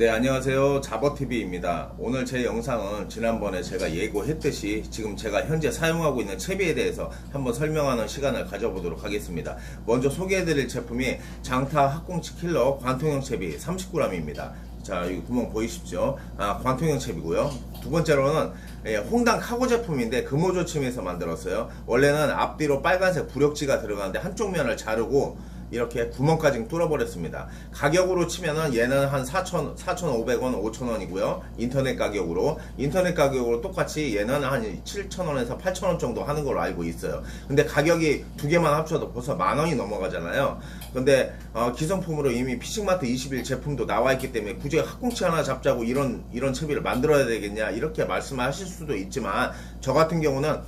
네, 안녕하세요. 자버TV입니다. 오늘 제 영상은 지난번에 제가 예고했듯이 지금 제가 현재 사용하고 있는 채비에 대해서 한번 설명하는 시간을 가져보도록 하겠습니다. 먼저 소개해드릴 제품이 장타 학꽁치 킬러 관통형 채비 30g입니다. 자, 이 구멍 보이십시오? 아, 관통형 채비고요. 두 번째로는 예, 홍당 카고 제품인데 금호조침에서 만들었어요. 원래는 앞뒤로 빨간색 부력지가 들어가는데 한쪽 면을 자르고 이렇게 구멍까지 뚫어버렸습니다. 가격으로 치면은 얘는 한 4,000, 4,500원, 5,000원이고요. 인터넷 가격으로. 인터넷 가격으로 똑같이 얘는 한 7,000원에서 8,000원 정도 하는 걸로 알고 있어요. 근데 가격이 두 개만 합쳐도 벌써 만 원이 넘어가잖아요. 근데 어, 기성품으로 이미 피싱마트 21 제품도 나와 있기 때문에 굳이 학꽁치 하나 잡자고 이런 이런 채비를 만들어야 되겠냐 이렇게 말씀하실 수도 있지만 저 같은 경우는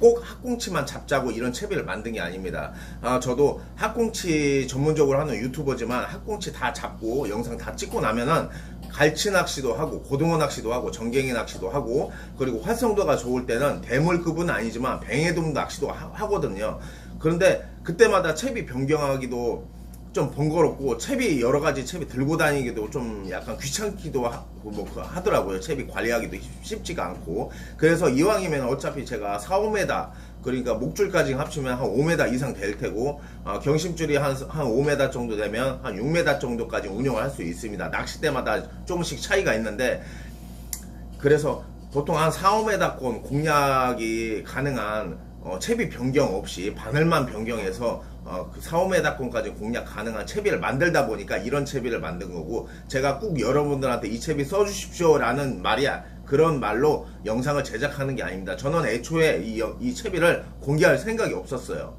꼭 학꽁치만 잡자고 이런 채비를 만든 게 아닙니다. 아, 저도 학꽁치 전문적으로 하는 유튜버지만 학꽁치 다 잡고 영상 다 찍고 나면은 갈치 낚시도 하고 고등어 낚시도 하고 정갱이 낚시도 하고 그리고 활성도가 좋을 때는 대물급은 아니지만 뱅에돔 낚시도 하, 하거든요. 그런데 그때마다 채비 변경하기도 좀 번거롭고 채비 여러 가지 채비 들고 다니기도 좀 약간 귀찮기도 하, 뭐 그- 하더라고요. 채비 관리하기도 쉽- 쉽지가 않고 그래서 이왕이면 어차피 제가 4, 5m 그러니까 목줄까지 합치면 한 5m 이상 될 테고 어, 경심줄이 한, 한 5m 정도 되면 한 6m 정도까지 운영을 할 수 있습니다. 낚싯대마다 조금씩 차이가 있는데 그래서 보통 한 4, 5m권 공략이 가능한 어, 채비 변경 없이 바늘만 변경해서 어, 그 4, 5m권까지 공략 가능한 채비를 만들다 보니까 이런 채비를 만든 거고 제가 꼭 여러분들한테 이 채비 써주십시오 라는 말이야 그런 말로 영상을 제작하는 게 아닙니다 저는 애초에 이, 여- 이 채비를 공개할 생각이 없었어요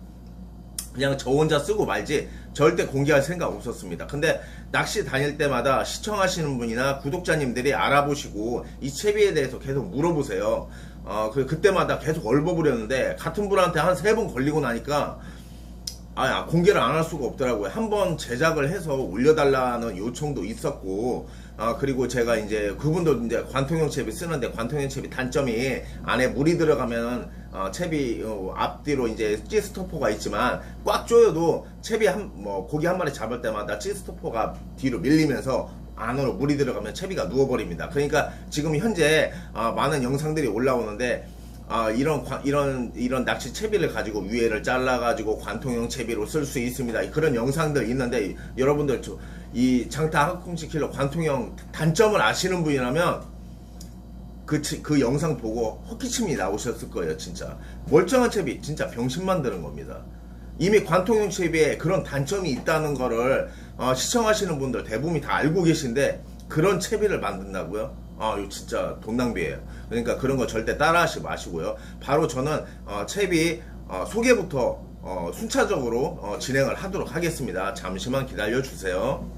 그냥 저 혼자 쓰고 말지 절대 공개할 생각 없었습니다. 근데 낚시 다닐 때마다 시청하시는 분이나 구독자님들이 알아보시고 이 채비에 대해서 계속 물어보세요. 어, 그, 그때마다 계속 얼버무렸는데 같은 분한테 한 세 번 걸리고 나니까 아, 공개를 안 할 수가 없더라고요. 한번 제작을 해서 올려달라는 요청도 있었고, 아, 그리고 제가 이제 그분도 이제 관통형 채비 쓰는데 관통형 채비 단점이 안에 물이 들어가면 어, 채비 어, 앞뒤로 이제 찌스토퍼가 있지만 꽉 조여도 채비 한뭐 고기 한 마리 잡을 때마다 찌스토퍼가 뒤로 밀리면서 안으로 물이 들어가면 채비가 누워버립니다. 그러니까 지금 현재 아, 많은 영상들이 올라오는데 아, 이런, 관- 이런, 이런 낚시 채비를 가지고 위에를 잘라 가지고 관통형 채비로 쓸 수 있습니다. 그런 영상들 있는데, 여러분들, 저, 이 장타 학꽁치 킬러 관통형 단점을 아시는 분이라면, 그, 치- 그 영상 보고 헛기침이 나오셨을 거예요, 진짜. 멀쩡한 채비, 진짜 병신 만드는 겁니다. 이미 관통형 채비에 그런 단점이 있다는 거를 어, 시청하시는 분들 대부분이 다 알고 계신데 그런 채비를 만든다고요? 아, 이거 진짜 돈 낭비예요. 그러니까 그런 거 절대 따라하지 마시고요. 바로 저는 어, 채비 어, 소개부터 어, 순차적으로 어, 진행을 하도록 하겠습니다. 잠시만 기다려 주세요.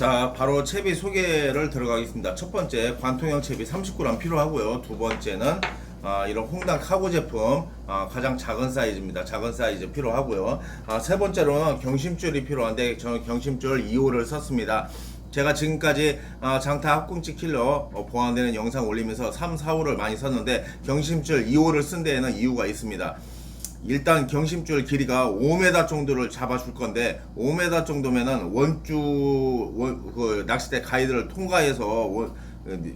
자, 바로 채비 소개를 들어가겠습니다. 첫 번째, 관통형 채비 30g 필요하고요. 두 번째는 아, 이런 홍당 카고 제품 아, 가장 작은 사이즈입니다. 작은 사이즈 필요하고요. 아, 세 번째로는 경심줄이 필요한데 저는 경심줄 2호를 썼습니다. 제가 지금까지 아, 장타 합궁치 킬러 어, 보완되는 영상 올리면서 3, 4호를 많이 썼는데 경심줄 2호를 쓴 데에는 이유가 있습니다. 일단 경심줄 길이가 5m 정도를 잡아줄 건데 5m 정도면은 원주 원, 그 낚싯대 가이드를 통과해서 원,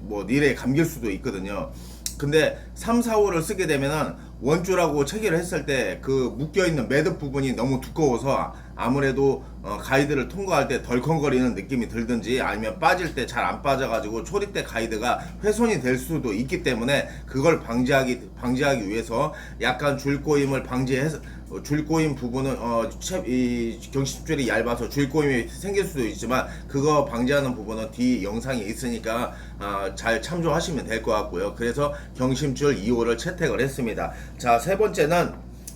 뭐 닐에 감길 수도 있거든요. 근데 3, 4, 5를 쓰게 되면은 원줄하고 체결을 했을 때 그 묶여 있는 매듭 부분이 너무 두꺼워서 아무래도 어, 가이드를 통과할 때 덜컹거리는 느낌이 들든지 아니면 빠질 때 잘 안 빠져가지고 초리대 가이드가 훼손이 될 수도 있기 때문에 그걸 방지하기 방지하기 위해서 약간 줄 꼬임을 방지해서 어, 줄꼬임 부분은 어, 채- 이 경심줄이 얇아서 줄꼬임이 생길 수도 있지만 그거 방지하는 부분은 뒤 영상에 있으니까 아, 잘 참조하시면 될 것 같고요. 그래서 경심줄 2호를 채택을 했습니다. 자, 세 번째는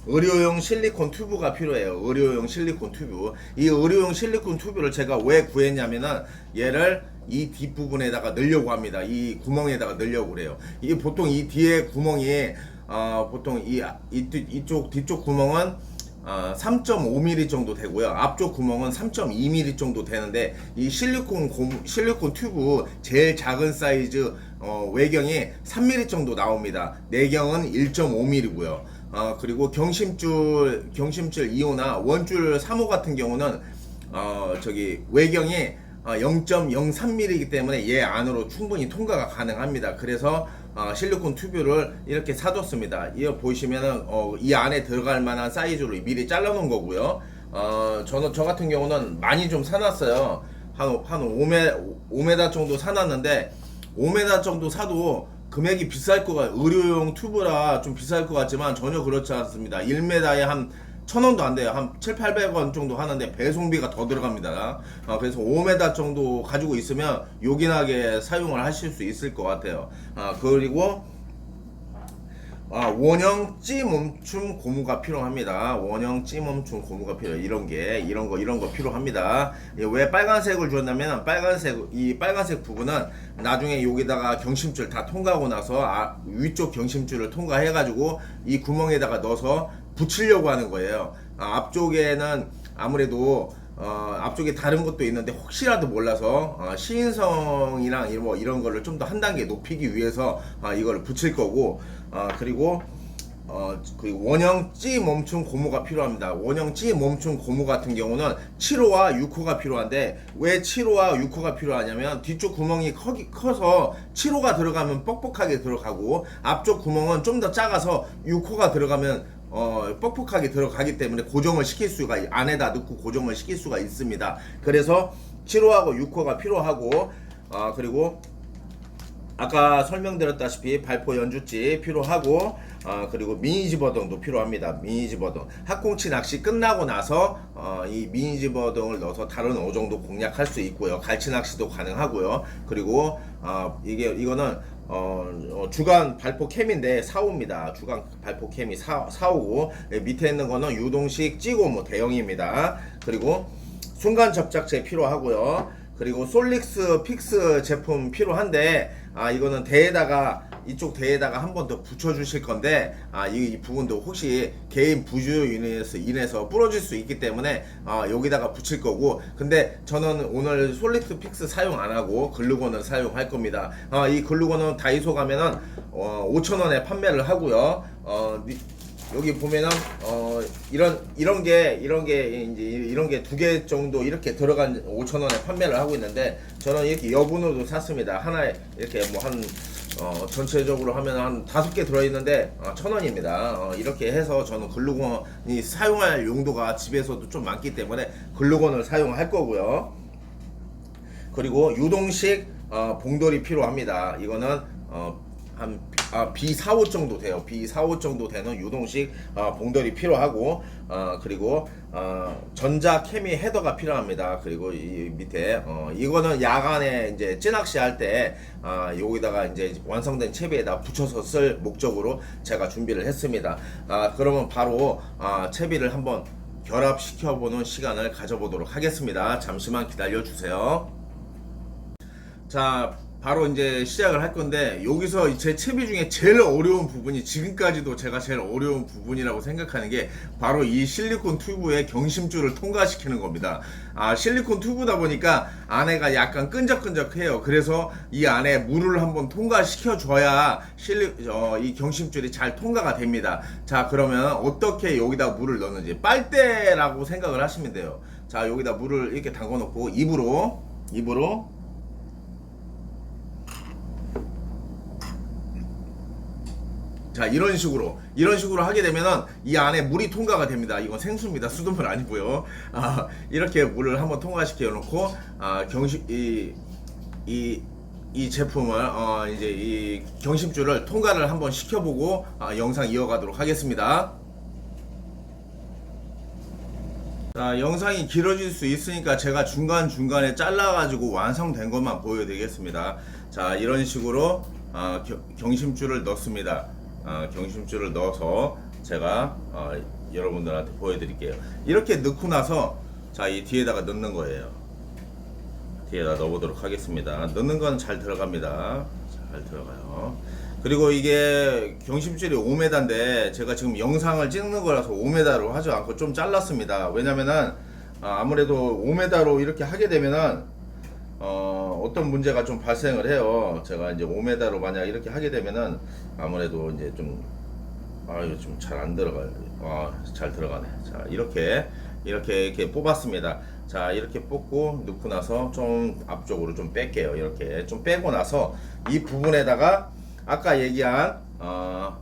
의료용 실리콘 튜브가 필요해요. 의료용 실리콘 튜브. 이 의료용 실리콘 튜브를 제가 왜 구했냐면은 얘를 이 뒷부분에다가 넣으려고 합니다. 이 구멍에다가 넣으려고 그래요. 이 보통 이 뒤에 구멍이 어, 보통 이, 이 이쪽 뒤쪽 구멍은 어, 3.5mm 정도 되고요. 앞쪽 구멍은 3.2mm 정도 되는데 이 실리콘 고, 실리콘 튜브 제일 작은 사이즈 어, 외경이 3mm 정도 나옵니다. 내경은 1.5mm고요. 어, 그리고 경심줄 경심줄 2호나 원줄 3호 같은 경우는 어, 저기 외경이 어, 0.03mm이기 때문에 얘 안으로 충분히 통과가 가능합니다. 그래서 어, 실리콘 튜브를 이렇게 사뒀습니다. 이거 보시면은 어, 이 안에 들어갈 만한 사이즈로 미리 잘라놓은 거고요. 어, 저는 저 같은 경우는 많이 좀 사놨어요. 한, 한 5m, 5m 정도 사놨는데 5m 정도 사도 금액이 비쌀 것 같아요. 의료용 튜브라 좀 비쌀 것 같지만 전혀 그렇지 않습니다. 1m에 한 천 원도 안 돼요. 한 7, 800원 정도 하는데 배송비가 더 들어갑니다. 어, 그래서 5m 정도 가지고 있으면 요긴하게 사용을 하실 수 있을 것 같아요. 아, 그리고 아, 원형 찌 멈춤 고무가 필요합니다. 원형 찌 멈춤 고무가 필요. 이런 게 이런 거 이런 거 필요합니다. 예, 왜 빨간색을 줬냐면 빨간색 이 빨간색 부분은 나중에 여기다가 경심줄 다 통과하고 나서 아, 위쪽 경심줄을 통과해 가지고 이 구멍에다가 넣어서 붙이려고 하는 거예요. 아, 앞쪽에는 아무래도 어, 앞쪽에 다른 것도 있는데 혹시라도 몰라서 어, 시인성이랑 이- 뭐 이런 거를 좀 더 한 단계 높이기 위해서 어, 이거를 붙일 거고 어, 그리고 어, 그 원형 찌 멈춤 고무가 필요합니다. 원형 찌 멈춤 고무 같은 경우는 7호와 6호가 필요한데 왜 7호와 6호가 필요하냐면 뒤쪽 구멍이 커기, 커서 7호가 들어가면 뻑뻑하게 들어가고 앞쪽 구멍은 좀 더 작아서 6호가 들어가면 어, 뻑뻑하게 들어가기 때문에 고정을 시킬 수가 있- 안에다 넣고 고정을 시킬 수가 있습니다. 그래서 7호하고 6호가 필요하고 어, 그리고 아까 설명드렸다시피 발포 연주지 필요하고 어, 그리고 미니 집어등도 필요합니다. 미니 집어등 학꽁치 낚시 끝나고 나서 어, 이 미니 집어등을 넣어서 다른 어종도 공략할 수 있고요. 갈치 낚시도 가능하고요. 그리고 어, 이게 이거는 어, 어, 주간 발포 캠인데 4호입니다. 주간 발포 캠이 4, 4호고 예, 밑에 있는 거는 유동식 찌고무 대형입니다. 그리고 순간 접착제 필요하고요. 그리고 솔릭스 픽스 제품 필요한데 아 이거는 대에다가 이쪽 대에다가 한 번 더 붙여 주실 건데 아이 이 부분도 혹시 개인 부주로 인해서 인해서 부러질 수 있기 때문에 아 여기다가 붙일 거고 근데 저는 오늘 솔릭스 픽스 사용 안 하고 글루건을 사용할 겁니다. 아이 글루건은 다이소 가면은 어 5,000원에 판매를 하고요. 어 니- 여기 보면은 어 이런 이런 게 이런 게 이제 이런 게 두 개 정도 이렇게 들어간 5천 원에 판매를 하고 있는데 저는 이렇게 여분으로 샀습니다. 하나에 이렇게 뭐한 어, 전체적으로 하면 한 다섯 개 들어있는데 어, 천 원입니다. 어, 이렇게 해서 저는 글루건이 사용할 용도가 집에서도 좀 많기 때문에 글루건을 사용할 거고요. 그리고 유동식 어, 봉돌이 필요합니다. 이거는 어, 한 아, B45 정도 돼요. B45 정도 되는 유동식 어, 봉돌이 필요하고 어, 그리고 어, 전자 케미 헤더가 필요합니다. 그리고 이 밑에 어, 이거는 야간에 이제 찌낚시 할때 아, 여기다가 이제 완성된 채비에다 붙여서 쓸 목적으로 제가 준비를 했습니다. 아, 그러면 바로 아, 채비를 한번 결합시켜보는 시간을 가져보도록 하겠습니다. 잠시만 기다려 주세요. 자, 바로 이제 시작을 할 건데 여기서 제 채비 중에 제일 어려운 부분이 지금까지도 제가 제일 어려운 부분이라고 생각하는 게 바로 이 실리콘 튜브의 경심줄을 통과시키는 겁니다. 아, 실리콘 튜브다 보니까 안에가 약간 끈적끈적해요. 그래서 이 안에 물을 한번 통과시켜 줘야 실리 어, 이 경심줄이 잘 통과가 됩니다. 자, 그러면 어떻게 여기다 물을 넣는지 빨대라고 생각을 하시면 돼요. 자, 여기다 물을 이렇게 담궈 놓고 입으로 입으로 자 이런 식으로 이런 식으로 하게 되면은 이 안에 물이 통과가 됩니다. 이건 생수입니다. 수돗물 아니고요. 아 이렇게 물을 한번 통과시켜 놓고 아 경심 이이 이 제품을 어 이제 이 경심줄을 통과를 한번 시켜보고 아, 영상 이어가도록 하겠습니다. 자, 영상이 길어질 수 있으니까 제가 중간중간에 잘라가지고 완성된 것만 보여드리겠습니다. 자, 이런 식으로 아, 겨- 경심줄을 넣습니다. 아, 경심줄을 넣어서 제가 아, 여러분들한테 보여드릴게요. 이렇게 넣고 나서 자, 이 뒤에다가 넣는 거예요. 뒤에다 넣어보도록 하겠습니다. 넣는 건 잘 들어갑니다. 잘 들어가요. 그리고 이게 경심줄이 5m인데 제가 지금 영상을 찍는 거라서 5m로 하지 않고 좀 잘랐습니다. 왜냐면은 아, 아무래도 5m로 이렇게 하게 되면은 어, 어떤 문제가 좀 발생을 해요. 제가 이제 5m로 만약 이렇게 하게 되면은 아무래도 이제 좀 아유 좀잘 안 들어가요. 아, 잘 들어가네. 자, 이렇게 이렇게 이렇게 뽑았습니다. 자, 이렇게 뽑고 넣고 나서 좀 앞쪽으로 좀 뺄게요. 이렇게 좀 빼고 나서 이 부분에다가 아까 얘기한 어,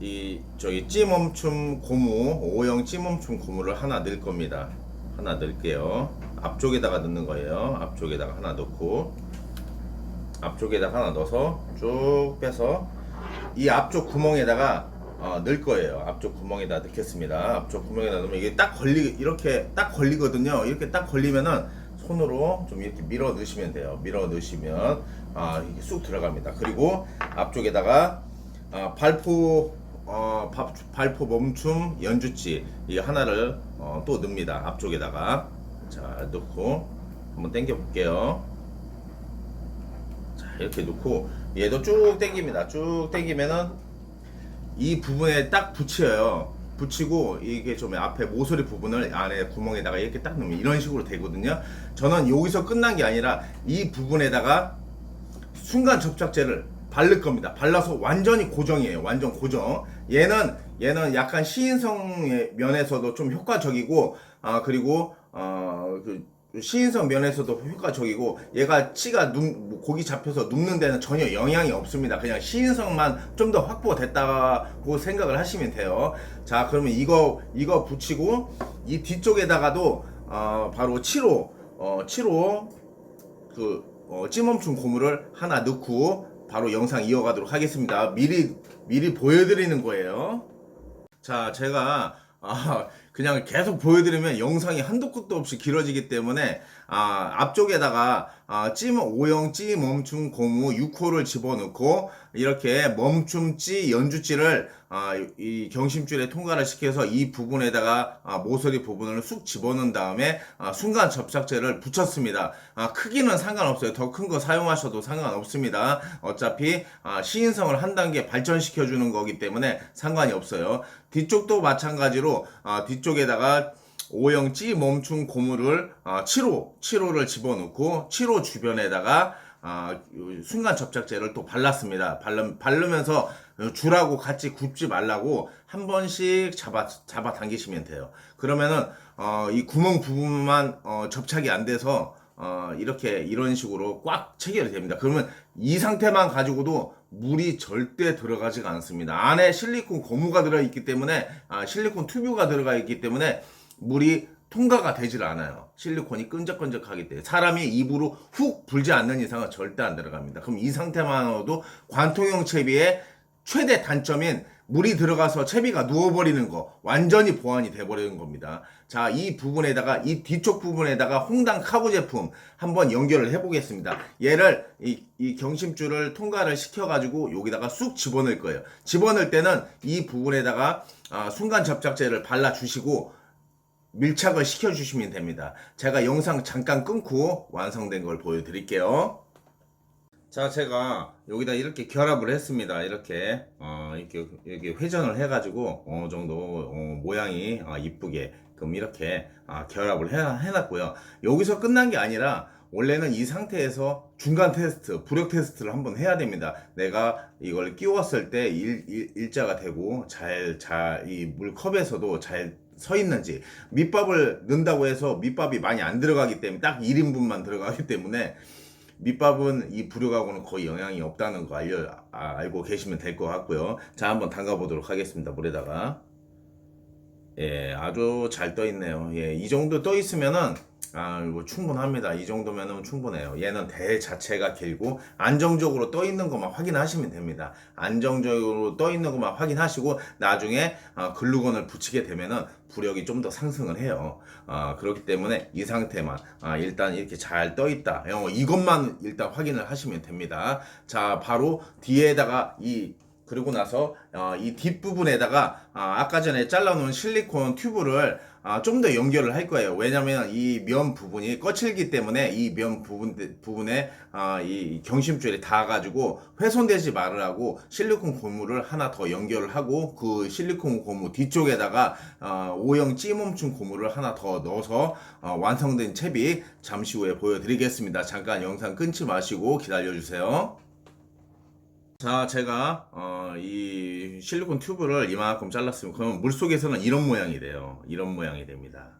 이 저기 찌멈춤 고무 O형 찌멈춤 고무를 하나 넣을 겁니다. 하나 넣을게요. 앞쪽에다가 넣는 거예요. 앞쪽에다가 하나 넣고 앞쪽에다가 하나 넣어서 쭉 빼서 이 앞쪽 구멍에다가 어, 넣을 거예요. 앞쪽 구멍에다 넣겠습니다. 앞쪽 구멍에다 넣으면 이게 딱 걸리 이렇게 딱 걸리거든요. 이렇게 딱 걸리면은 손으로 좀 이렇게 밀어 넣으시면 돼요. 밀어 넣으시면 아 이게 쑥 들어갑니다. 그리고 앞쪽에다가 아, 발포 어, 밥- 발포 멈춤 연주지 이 하나를 어, 또 넣습니다. 앞쪽에다가 자 넣고 한번 당겨 볼게요. 자 이렇게 넣고 얘도 쭉 당깁니다. 쭉 당기면은 이 부분에 딱 붙여요. 붙이고 이게 좀 앞에 모서리 부분을 안에 구멍에다가 이렇게 딱 넣으면 이런 식으로 되거든요. 저는 여기서 끝난 게 아니라 이 부분에다가 순간 접착제를 바를 겁니다. 발라서 완전히 고정이에요. 완전 고정. 얘는 얘는 약간 시인성의 면에서도 좀 효과적이고 아 그리고 어그 시인성 면에서도 효과적이고 얘가 치가 눕, 뭐 고기 잡혀서 눕는 데는 전혀 영향이 없습니다. 그냥 시인성만 좀 더 확보가 됐다고 생각을 하시면 돼요. 자 그러면 이거 이거 붙이고 이 뒤쪽에다가도 어, 바로 7호 어, 7호 그 어, 찌멈춤 고무를 하나 넣고 바로 영상 이어가도록 하겠습니다. 미리 미리 보여드리는 거예요. 자, 제가 아, 그냥 계속 보여드리면 영상이 한도 끝도 없이 길어지기 때문에 아, 앞쪽에다가 아, 찜 O형 찌 멈춤 고무 6호를 집어넣고 이렇게 멈춤 찌 연주찌를 아, 이 경심줄에 통과를 시켜서 이 부분에다가 아, 모서리 부분을 쑥 집어넣은 다음에 아, 순간 접착제를 붙였습니다. 아, 크기는 상관없어요. 더 큰 거 사용하셔도 상관없습니다. 어차피 아, 시인성을 한 단계 발전시켜 주는 거기 때문에 상관이 없어요. 뒤쪽도 마찬가지로 아, 뒤쪽에다가 O형 찌 멈춤 고무를 아, 7호 7호를 집어넣고 7호 주변에다가 아, 요 순간 접착제를 또 발랐습니다. 바르, 바르면서 줄하고 같이 굽지 말라고 한 번씩 잡아 잡아 당기시면 돼요. 그러면은 어, 이 구멍 부분만 어, 접착이 안 돼서 어, 이렇게 이런 식으로 꽉 체결이 됩니다. 그러면 이 상태만 가지고도 물이 절대 들어가지가 않습니다. 안에 실리콘 고무가 들어 있기 때문에 아, 실리콘 튜브가 들어가 있기 때문에 물이 통과가 되질 않아요. 실리콘이 끈적끈적하기 때문에 사람이 입으로 훅 불지 않는 이상은 절대 안 들어갑니다. 그럼 이 상태만으로도 관통형 채비의 최대 단점인 물이 들어가서 채비가 누워버리는 거 완전히 보완이 돼버리는 겁니다. 자, 이 부분에다가 이 뒤쪽 부분에다가 홍당 카고 제품 한번 연결을 해보겠습니다. 얘를 이, 이 경심줄을 통과를 시켜가지고 여기다가 쑥 집어넣을 거예요. 집어넣을 때는 이 부분에다가 아, 순간 접착제를 발라주시고 밀착을 시켜주시면 됩니다. 제가 영상 잠깐 끊고 완성된 걸 보여드릴게요. 자, 제가 여기다 이렇게 결합을 했습니다. 이렇게 어, 이렇게 이렇게 회전을 해가지고 어느 정도 어, 모양이 어, 이쁘게 그럼 이렇게 아, 결합을 해, 해놨고요. 여기서 끝난 게 아니라 원래는 이 상태에서 중간 테스트, 부력 테스트를 한번 해야 됩니다. 내가 이걸 끼웠을 때 일, 일, 일자가 되고 잘, 잘, 이 물컵에서도 잘 서 있는지. 밑밥을 넣는다고 해서 밑밥이 많이 안 들어가기 때문에 딱 1인분만 들어가기 때문에 밑밥은 이 부력하고는 거의 영향이 없다는 거 알려, 아, 알고 계시면 될 것 같고요. 자, 한번 담가 보도록 하겠습니다. 물에다가. 예, 아주 잘 떠 있네요. 예, 이 정도 떠 있으면은 아, 이거 충분합니다. 이 정도면은 충분해요. 얘는 대 자체가 길고 안정적으로 떠 있는 것만 확인하시면 됩니다. 안정적으로 떠 있는 것만 확인하시고 나중에 아, 글루건을 붙이게 되면은 부력이 좀 더 상승을 해요. 아, 그렇기 때문에 이 상태만 아, 일단 이렇게 잘 떠 있다. 어, 이것만 일단 확인을 하시면 됩니다. 자, 바로 뒤에다가 이 그리고 나서 어, 이 뒷부분에다가 아, 아까 전에 잘라놓은 실리콘 튜브를 아, 좀더 연결을 할 거예요. 왜냐면 이 면 부분이 거칠기 때문에 이 면 부분 부분에 아, 이 경심줄이 닿아가지고 훼손되지 말으라고 실리콘 고무를 하나 더 연결을 하고 그 실리콘 고무 뒤쪽에다가 어, O형 찌멈춤 고무를 하나 더 넣어서 어, 완성된 채비 잠시 후에 보여드리겠습니다. 잠깐 영상 끊지 마시고 기다려주세요. 자, 제가 어, 이 실리콘 튜브를 이만큼 잘랐으면 그러면 물 속에서는 이런 모양이 돼요. 이런 모양이 됩니다.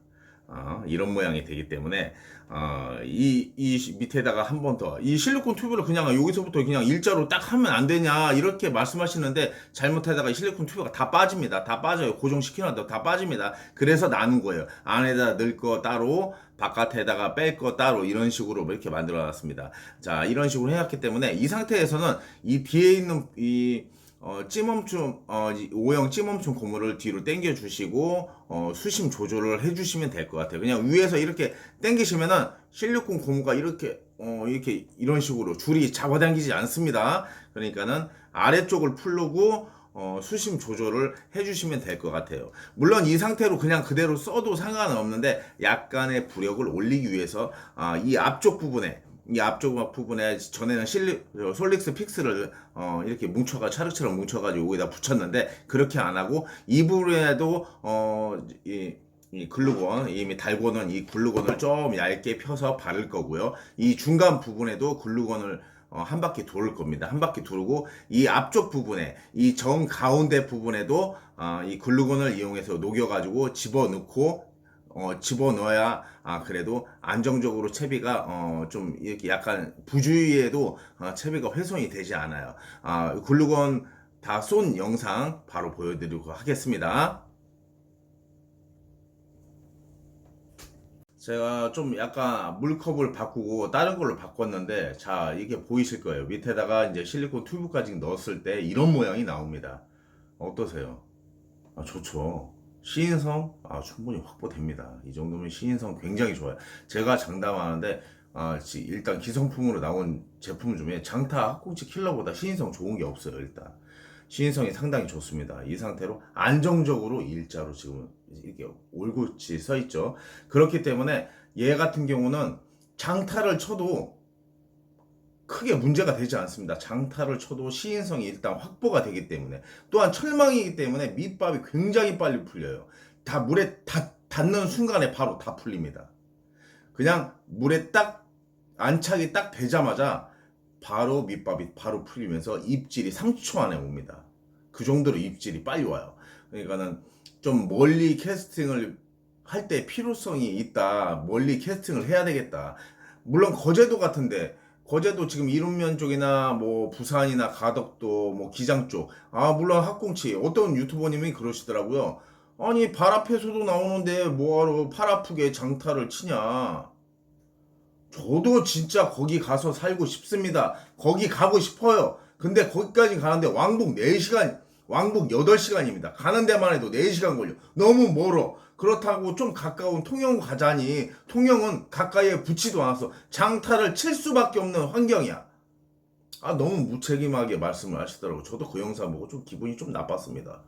어, 이런 모양이 되기 때문에 어, 이, 이 밑에다가 한 번 더 이 실리콘 튜브를 그냥 여기서부터 그냥 일자로 딱 하면 안 되냐 이렇게 말씀하시는데 잘못하다가 이 실리콘 튜브가 다 빠집니다. 다 빠져요. 고정시켜놔도 다 빠집니다. 그래서 나눈 거예요. 안에다 넣을 거 따로 바깥에다가 뺄 거 따로 이런 식으로 이렇게 만들어 놨습니다. 자 이런 식으로 해놨기 때문에 이 상태에서는 이 뒤에 있는 이 어, 찌멈춤, 어, 이 O형 찌멈춤 고무를 뒤로 당겨 주시고, 어, 수심 조절을 해 주시면 될 것 같아요. 그냥 위에서 이렇게 당기시면은 실리콘 고무가 이렇게, 어, 이렇게, 이런 식으로 줄이 잡아당기지 않습니다. 그러니까는 아래쪽을 풀르고, 어, 수심 조절을 해주시면 될 것 같아요. 물론 이 상태로 그냥 그대로 써도 상관은 없는데 약간의 부력을 올리기 위해서 아, 이 앞쪽 부분에 이 앞쪽 부분에 전에는 실리, 어, 솔릭스 픽스를 어, 이렇게 뭉쳐가 차르처럼 뭉쳐가지고 여기다 붙였는데 그렇게 안 하고 이 부분에도 어, 이, 이 글루건 이미 달고는 이 글루건을 좀 얇게 펴서 바를 거고요. 이 중간 부분에도 글루건을 어, 한 바퀴 돌을 겁니다. 한 바퀴 돌고 이 앞쪽 부분에 이 정 가운데 부분에도 어, 이 글루건을 이용해서 녹여가지고 집어넣고 어, 집어넣어야 아 그래도 안정적으로 채비가 어, 좀 이렇게 약간 부주의에도 어, 채비가 훼손이 되지 않아요. 아 글루건 다 쏜 영상 바로 보여드리고 하겠습니다. 제가 좀 약간 물컵을 바꾸고 다른 걸로 바꿨는데 자 이게 보이실 거예요 밑에다가 이제 실리콘 튜브까지 넣었을 때 이런 모양이 나옵니다 어떠세요? 아 좋죠 시인성 아 충분히 확보됩니다 이 정도면 시인성 굉장히 좋아요 제가 장담하는데 아 지- 일단 기성품으로 나온 제품 중에 장타 학꽁치 킬러보다 시인성 좋은 게 없어요 일단 시인성이 상당히 좋습니다. 이 상태로 안정적으로 일자로 지금 이렇게 올곧이 서 있죠. 그렇기 때문에 얘 같은 경우는 장타를 쳐도 크게 문제가 되지 않습니다. 장타를 쳐도 시인성이 일단 확보가 되기 때문에 또한 철망이기 때문에 밑밥이 굉장히 빨리 풀려요. 다 물에 다 닿는 순간에 바로 다 풀립니다. 그냥 물에 딱 안착이 딱 되자마자 바로 밑밥이 바로 풀리면서 입질이 3초 안에 옵니다. 그 정도로 입질이 빨리 와요. 그러니까는 좀 멀리 캐스팅을 할 때 필요성이 있다. 멀리 캐스팅을 해야 되겠다. 물론 거제도 같은데 거제도 지금 이룬면 쪽이나 뭐 부산이나 가덕도 뭐 기장 쪽. 아 물론 학꽁치 어떤 유튜버님이 그러시더라고요. 아니 발 앞에서도 나오는데 뭐하러 팔 아프게 장타를 치냐. 저도 진짜 거기 가서 살고 싶습니다. 거기 가고 싶어요. 근데 거기까지 가는데 왕복 4시간, 왕복 8시간입니다. 가는 데만 해도 4시간 걸려. 너무 멀어. 그렇다고 좀 가까운 통영 가자니 통영은 가까이에 붙지도 않아서 장타를 칠 수밖에 없는 환경이야. 아, 너무 무책임하게 말씀을 하시더라고요. 저도 그 영상 보고 좀 기분이 좀 나빴습니다.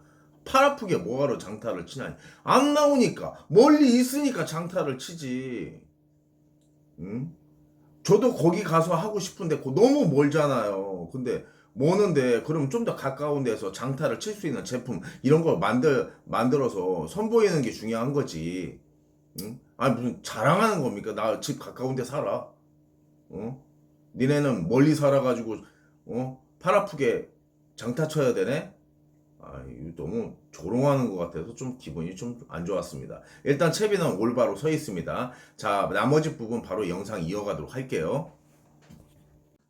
팔 아프게 뭐하러 장타를 치냐니. 안 나오니까. 멀리 있으니까 장타를 치지. 응? 저도 거기 가서 하고 싶은데 그 너무 멀잖아요. 근데 머는데 그럼 좀 더 가까운 데서 장타를 칠 수 있는 제품 이런 걸 만들 만들어서 선보이는 게 중요한 거지. 응? 아니 무슨 자랑하는 겁니까? 나 집 가까운 데 살아. 어? 니네는 멀리 살아가지고 어? 팔 아프게 장타 쳐야 되네? 아, 이거 너무 조롱하는 것 같아서 좀 기분이 좀 안 좋았습니다. 일단 채비는 올바로 서 있습니다. 자, 나머지 부분 바로 영상 이어가도록 할게요.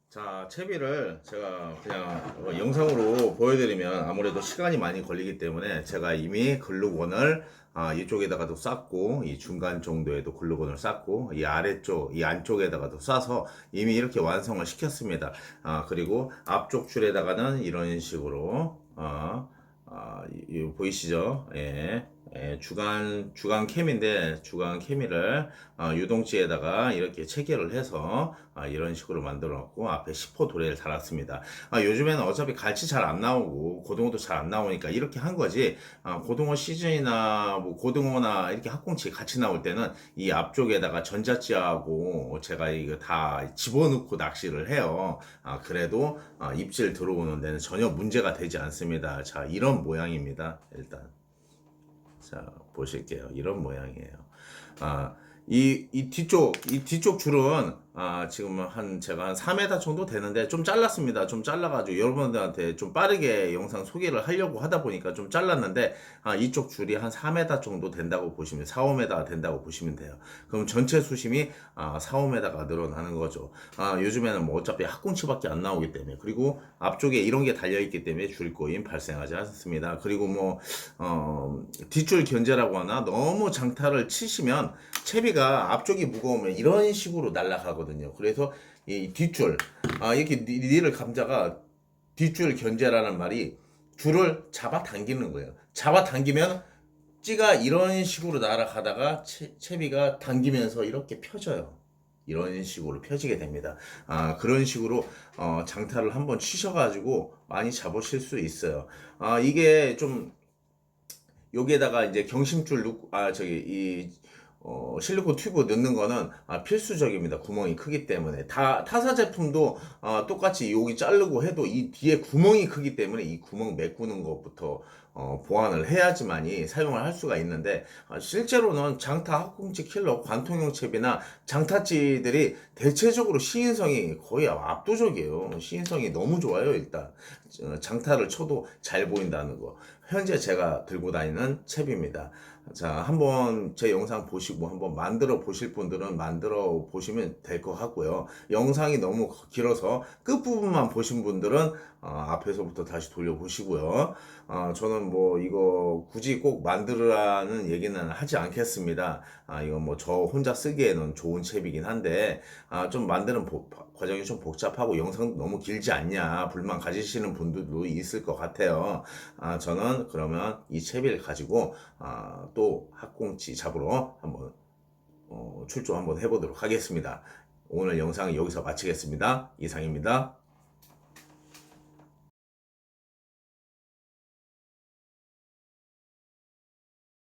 자, 채비를 제가 그냥 어, 영상으로 보여드리면 아무래도 시간이 많이 걸리기 때문에 제가 이미 글루건을 아, 이쪽에다가도 쌌고 이 중간 정도에도 글루건을 쌌고 이 아래쪽 이 안쪽에다가도 싸서 이미 이렇게 완성을 시켰습니다. 아, 그리고 앞쪽 줄에다가는 이런 식으로 아, 아, 이, 이 보이시죠? 예. 예, 주간 주간 캠인데 주간 케미를 어, 유동지에다가 이렇게 체결을 해서 아, 이런 식으로 만들어 놓고 앞에 10호 도래를 달았습니다. 아, 요즘에는 어차피 갈치 잘 안 나오고 고등어도 잘 안 나오니까 이렇게 한 거지. 아, 고등어 시즌이나 뭐 고등어나 이렇게 학꽁치 같이 나올 때는 이 앞쪽에다가 전자찌하고 제가 이거 다 집어넣고 낚시를 해요. 아, 그래도 아, 입질 들어오는 데는 전혀 문제가 되지 않습니다. 자, 이런 모양입니다. 일단. 자, 보실게요. 이런 모양이에요. 아, 이, 이 뒤쪽, 이 뒤쪽 줄은, 아, 지금 한, 제가 한 4m 정도 되는데, 좀 잘랐습니다. 좀 잘라가지고, 여러분들한테 좀 빠르게 영상 소개를 하려고 하다 보니까 좀 잘랐는데, 아, 이쪽 줄이 한 4m 정도 된다고 보시면, 4, 5m 된다고 보시면 돼요. 그럼 전체 수심이, 아, 4, 5m가 늘어나는 거죠. 아, 요즘에는 뭐 어차피 학꽁치밖에 안 나오기 때문에, 그리고 앞쪽에 이런 게 달려있기 때문에 줄꼬임 발생하지 않습니다. 그리고 뭐, 어, 뒷줄 견제라고 하나, 너무 장타를 치시면, 채비가 앞쪽이 무거우면 이런 식으로 날아가거든요. 그래서 이 뒷줄, 아, 이렇게 니- 니를 감자가 뒷줄 견제라는 말이 줄을 잡아 당기는 거예요. 잡아 당기면 찌가 이런 식으로 날아가다가 채, 채비가 당기면서 이렇게 펴져요. 이런 식으로 펴지게 됩니다. 아, 그런 식으로 어, 장타를 한번 치셔가지고 많이 잡으실 수 있어요. 아, 이게 좀 여기에다가 이제 경심줄 넣고 아 저기 이 어, 실리콘 튜브 넣는 거는 아, 필수적입니다. 구멍이 크기 때문에 다 타사 제품도 아, 똑같이 여기 자르고 해도 이 뒤에 구멍이 크기 때문에 이 구멍 메꾸는 것부터 어, 보완을 해야지만이 사용을 할 수가 있는데 아, 실제로는 장타 학꽁치 킬러 관통용 채비나 장타찌들이 대체적으로 시인성이 거의 압도적이에요. 시인성이 너무 좋아요. 일단 어, 장타를 쳐도 잘 보인다는 거. 현재 제가 들고 다니는 채비입니다. 자, 한번 제 영상 보시고 한번 만들어 보실 분들은 만들어 보시면 될 것 같고요. 영상이 너무 길어서 끝부분만 보신 분들은 어, 앞에서부터 다시 돌려보시고요. 어, 저는 뭐 이거 굳이 꼭 만들으라는 얘기는 하지 않겠습니다. 아, 이건 뭐 저 혼자 쓰기에는 좋은 채비긴 한데, 아, 좀 만드는 보- 과정이 좀 복잡하고 영상 너무 길지 않냐, 불만 가지시는 분들도 있을 것 같아요. 아, 저는 그러면 이 채비를 가지고, 아, 또 학꽁치 잡으러 한번, 어, 출조 한번 해보도록 하겠습니다. 오늘 영상은 여기서 마치겠습니다. 이상입니다.